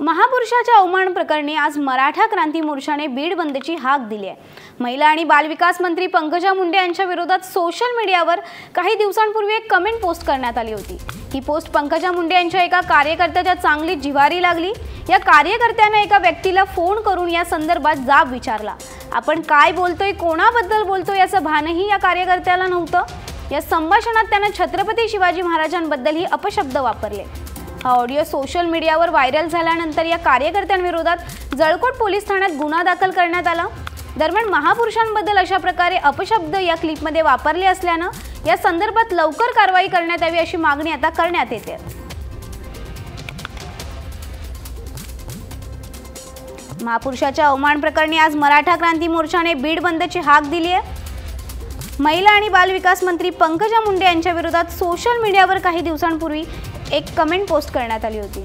महापुरुषाच्या अवमान प्रकरणी आज मराठा क्रांती मोर्चाने बीड बंदची हाक दिली आहे. महिला आणि बालविकास मंत्री पंकजा मुंडे यांच्या विरोधात सोशल मीडियावर काही दिवसांपूर्वी एक कमेंट पोस्ट करण्यात आली होती. ही पोस्ट पंकजा मुंडे यांच्या एका कार्यकर्त्याच्या चांगली जिवारी लागली. या कार्यकर्त्यानं एका व्यक्तीला फोन करून या संदर्भात जाब विचारला. आपण काय बोलतोय कोणाबद्दल बोलतोय याचं भानही या कार्यकर्त्याला नव्हतं. या संभाषणात त्यानं छत्रपती शिवाजी महाराजांबद्दल ही अपशब्द वापरले. हा ऑडिओ सोशल मीडियावर व्हायरल झाल्यानंतर या कार्यकर्त्यांविरोधात जळकोट पोलीस ठाण्यात गुन्हा दाखल करण्यात आला. दरम्यान महापुरुषांबद्दल अशा प्रकारे अपशब्द या क्लिपमध्ये वापरले असल्यानं या संदर्भात लवकर कारवाई करण्यात यावी अशी मागणी आता करण्यात येते. महापुरुषाच्या अवमान प्रकरणी आज मराठा क्रांती मोर्चाने बीड बंदची हाक दिली आहे महिला आणि बालविकास मंत्री पंकजा मुंडे यांच्या विरोधात सोशल मीडियावर काही दिवसांपूर्वी एक कमेंट पोस्ट करण्यात आली होती.